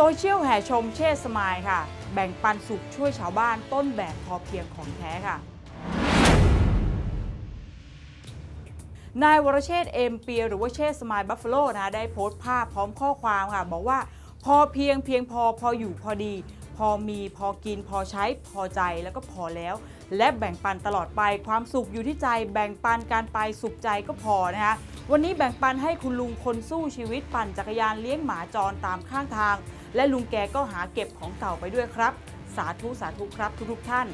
ซเชียลแห่ชมเชษสมายค่ะ แบ่งปันสุขช่วยชาวบ้านต้นแบบพอเพียงของแท้ค่ะ นายวรเชษฐ์เอมเปียหรือว่าเชษสมายบัฟฟาโลนะได้โพสต์ภาพพร้อมข้อความค่ะ บอกว่าพอเพียงเพียงพอพออยู่พอดี พอมีพอกินพอใช้พอใจแล้วก็พอแล้ว และแบ่งปันตลอดไปความสุขอยู่ที่ใจแบ่งปันการไปสุขใจก็พอนะคะ วันนี้แบ่งปันให้คุณลุงคนสู้ชีวิตปั่นจักรยานเลี้ยงหมาจรตามข้างทาง และลุงแกก็หาเก็บของเก่าไปด้วยครับ สาธุสาธุครับทุกๆท่าน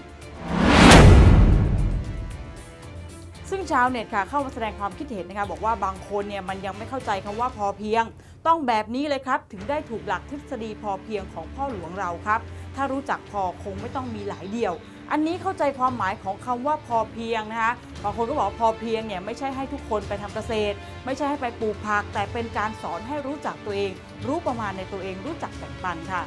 ซึ่งชาวเน็ตค่ะเข้ามาแสดงความคิดเห็นนะคะบอกว่าบางคนเนี่ยมันยังไม่เข้าใจคำว่าพอเพียง ต้องแบบนี้เลยครับ ถึงได้ถูกหลักทฤษฎีพอเพียงของพ่อหลวงเราครับ ถ้ารู้จักพอคงไม่ต้องมีหลายเดียว อันนี้เข้าใจความหมายของคำว่าพอเพียงนะคะบางคนก็บอกว่าพอเพียงเนี่ยไม่ใช่ให้ทุกคนไปทำเกษตร ไม่ใช่ให้ไปปลูกผัก แต่เป็นการสอนให้รู้จักตัวเอง รู้ประมาณในตัวเอง รู้จักแบ่งปันค่ะ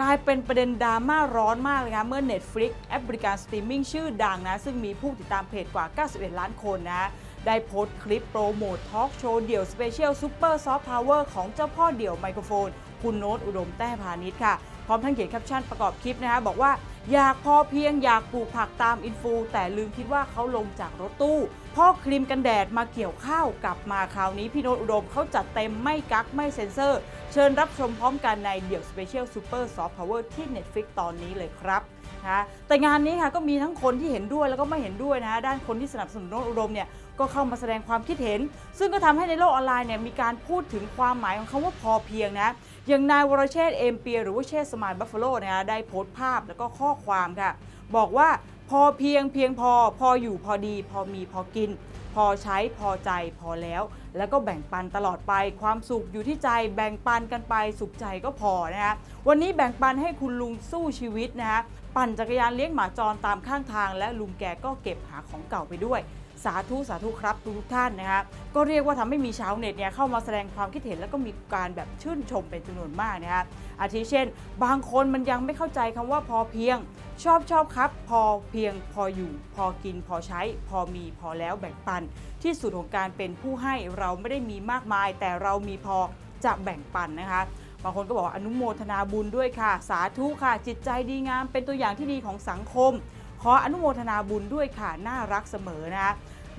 กลายเป็นประเด็นดราม่าร้อนมากเลยคะเมื่อ Netflix แอปบริการสตรีมมิ่งชื่อดังนะ ซึ่งมีผู้ติดตามเพจกว่า 91 ล้านคนนะ ได้โพสต์คลิปโปรโมททอล์กโชว์เดี่ยวสเปเชียลซูเปอร์ซอฟต์พาวเวอร์ของเจ้าพ่อเดี่ยวไมโครโฟน คุณโน้ตอุดมแต้พาณิชย์ค่ะ พร้อมทั้งเขียนแคปชั่นประกอบคลิปนะคะบอกว่า อยากพอเพียงอยากปลูกผักตามอินฟู แต่ลืมคิดว่าเขาลงจากรถตู้ พ่อครีมกันแดดมาเกี่ยวข้าวกลับมาคราวนี้พี่โนตอุดมเขาจัดเต็มไม่กักไม่เซ็นเซอร์ เชิญรับชมพร้อมกันในเดี่ยวสเปเชียลซูเปอร์ซอฟต์พาวเวอร์ที่ Netflix ตอนนี้เลยครับ นะแต่งานนี้ค่ะก็มีทั้งคนที่เห็นด้วยแล้วก็ไม่เห็นด้วยนะด้านคนที่สนับสนุนโนอุดมเนี่ยก็เข้ามาแสดงความคิดเห็น ซึ่งก็ทำให้ในโลกออนไลน์เนี่ยมีการพูดถึงความหมายของคำว่าพอเพียงนะอย่างนายวรเชษฐ์เอมเปียหรือว่าเชษสมายบัฟฟาโลนะได้โพสต์ภาพแล้วก็ข้อความค่ะบอกว่าพอเพียงเพียงพอ พออยู่พอดี พอมีพอกิน พอใช้พอใจพอแล้ว แล้วก็แบ่งปันตลอดไปความสุขอยู่ที่ใจแบ่งปันกันไปสุขใจก็พอนะคะวันนี้แบ่งปันให้คุณลุงสู้ชีวิตนะคะ ปั่นจักรยานเลี้ยงหมาจรตามข้างทาง และลุงแกก็เก็บหาของเก่าไปด้วย สาธุสาธุครับทุกท่านนะคะก็เรียกว่าทำให้มีชาวเน็ตเนี่ยเข้ามาแสดงความคิดเห็นแล้วก็มีการแบบชื่นชมเป็นจำนวนมากนะคะอาทิเช่น บางคนมันยังไม่เข้าใจคำว่าพอเพียง ชอบชอบครับ พอเพียงพออยู่ พอกินพอใช้ พอมีพอแล้วแบ่งปัน ที่สุดของการเป็นผู้ให้เราไม่ได้มีมากมาย แต่เรามีพอจะแบ่งปันนะคะ บางคนก็บอกว่าอนุโมทนาบุญด้วยค่ะ สาธุค่ะ จิตใจดีงาม เป็นตัวอย่างที่ดีของสังคม ขออนุโมทนาบุญด้วยค่ะ น่ารักเสมอนะคะ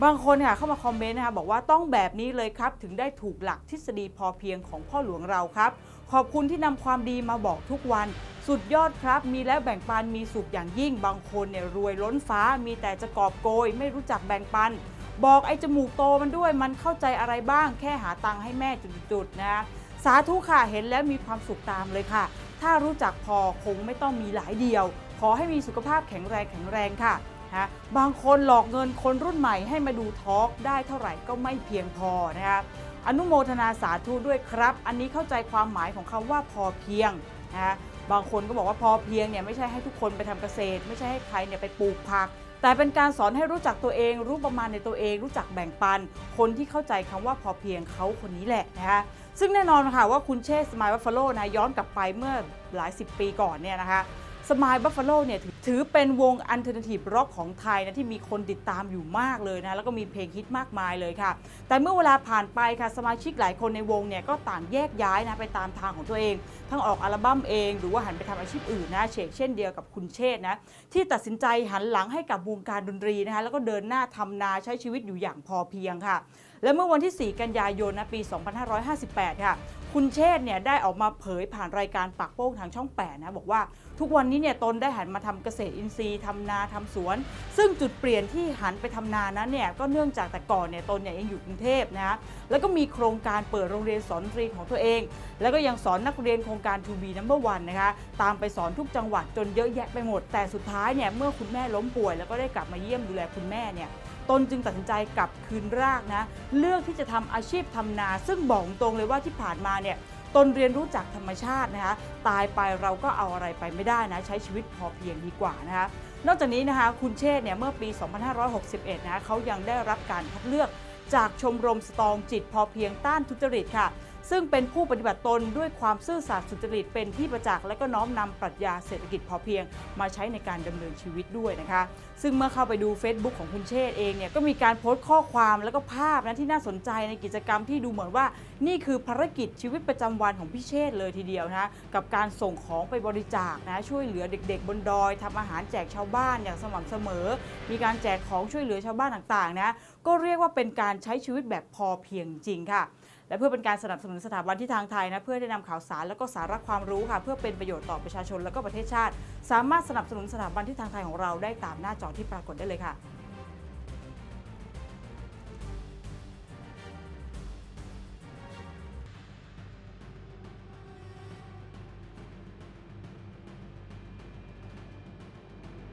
บางคนค่ะเข้ามาคอมเมนต์นะคะบอกว่าต้องแบบนี้เลยครับ ถึงได้ถูกหลักทฤษฎีพอเพียงของพ่อหลวงเราครับ ขอบคุณที่นำความดีมาบอกทุกวัน สุดยอดครับ มีแล้วแบ่งปันมีสุขอย่างยิ่ง บางคนเนี่ยรวยล้นฟ้า มีแต่จะกอบโกย ไม่รู้จักแบ่งปัน บอกไอ้จมูกโตมันด้วยมันเข้าใจอะไรบ้าง แค่หาตังค์ให้แม่จุดๆนะ สาธุค่ะเห็นแล้วมีความสุขตามเลยค่ะ ถ้ารู้จักพอคงไม่ต้องมีหลายเดียว ขอให้มีสุขภาพแข็งแรงแข็งแรงค่ะนะบางคนหลอกเงินคนรุ่นใหม่ให้มาดูทอล์กได้เท่าไหร่ก็ไม่เพียงพอนะคะอนุโมทนาสาธุด้วยครับ อันนี้เข้าใจความหมายของคำว่าพอเพียงนะบางคนก็บอกว่าพอเพียงเนี่ยไม่ใช่ให้ทุกคนไปทำเกษตร ไม่ใช่ให้ใครเนี่ยไปปลูกผัก แต่เป็นการสอนให้รู้จักตัวเอง รู้ประมาณในตัวเอง รู้จักแบ่งปัน คนที่เข้าใจคำว่าพอเพียงเขาคนนี้แหละนะคะซึ่งแน่นอนค่ะว่าคุณเชษสมายวัฟฟโลนะย้อนกลับไปเมื่อหลายสิบปีก่อนเนี่ยนะคะ สมายบัฟฟาโลเนี่ยถือเป็นวงอันเทอร์เนทีฟร็อกของไทยนะที่มีคนติดตามอยู่มากเลยนะ แล้วก็มีเพลงฮิตมากมายเลยค่ะ แต่เมื่อเวลาผ่านไปค่ะ สมาชิกหลายคนในวงเนี่ยก็ต่างแยกย้ายนะไปตามทางของตัวเอง ทั้งออกอัลบั้มเอง หรือว่าหันไปทำอาชีพอื่นนะเชกเช่นเดียวกับคุณเชษนะ ที่ตัดสินใจหันหลังให้กับวงการดนตรีนะคะแล้วก็เดินหน้าทำนาใช้ชีวิตอยู่อย่างพอเพียงค่ะและเมื่อวันที่ 4 กันยายนนะปี 2558 ค่ะ คุณเชษ์เนี่ยได้ออกมาเผยผ่านรายการปากโป้งทางช่อง8นะบอกว่าทุกวันนี้เนี่ยตนได้หันมาทำเกษตรอินทรีย์ทำนาทำสวน ซึ่งจุดเปลี่ยนที่หันไปทำนานั้นเนี่ยก็เนื่องจากแต่ก่อนเนี่ยตนเนี่ยยังอยู่กรุงเทพนะแล้วก็มีโครงการเปิดโรงเรียนสอนดนตรีของตัวเอง แล้วก็ยังสอนนักเรียนโครงการ To be number one นะคะตามไปสอนทุกจังหวัดจนเยอะแยะไปหมด แต่สุดท้ายเนี่ยเมื่อคุณแม่ล้มป่วย แล้วก็ได้กลับมาเยี่ยมดูแลคุณแม่เนี่ย ตนจึงตัดสินใจกลับคืนรากนะ เลือกที่จะทำอาชีพทำนา ซึ่งบอกตรงเลยว่าที่ผ่านมาเนี่ยตนเรียนรู้จากธรรมชาตินะคะ ตายไปเราก็เอาอะไรไปไม่ได้นะ ใช้ชีวิตพอเพียงดีกว่านะคะ นอกจากนี้นะคะ คุณเชษ์เนี่ยเมื่อปี 2561นะะเขายังได้รับการคัดเลือกจากชมรมสตรองจิตพอเพียงต้านทุจริตค่ะ ซึ่งเป็นผู้ปฏิบัติตนด้วยความซื่อสัตย์สุจริตเป็นที่ประจักษ์และก็น้อมนำปรัชญาเศรษฐกิจพอเพียง มาใช้ในการดำเนินชีวิตด้วยนะคะ ซึ่งเมื่อเข้าไปดู Facebook ของคุณเชษ์เองเนี่ยก็มีการโพสต์ข้อความแล้วก็ภาพนะที่น่าสนใจในกิจกรรมที่ดูเหมือนว่า นี่คือภารกิจชีวิตประจำวันของพี่เชษ์เลยทีเดียวนะกับการส่งของไปบริจาคนะช่วยเหลือเด็ก ๆ บนดอยทำอาหารแจกชาวบ้านอย่างสม่ำเสมอ มีการแจกของช่วยเหลือชาวบ้านต่างๆนะก็เรียกว่าเป็นการใช้ชีวิตแบบพอเพียงจริงค่ะ และเพื่อเป็นการสนับสนุนสถาบันที่ทางไทยนะเพื่อได้นำข่าวสารและก็สาระความรู้ค่ะ เพื่อเป็นประโยชน์ต่อประชาชนและก็ประเทศชาติ สามารถสนับสนุนสถาบันที่ทางไทยของเราได้ตามหน้าจอที่ปรากฏได้เลยค่ะ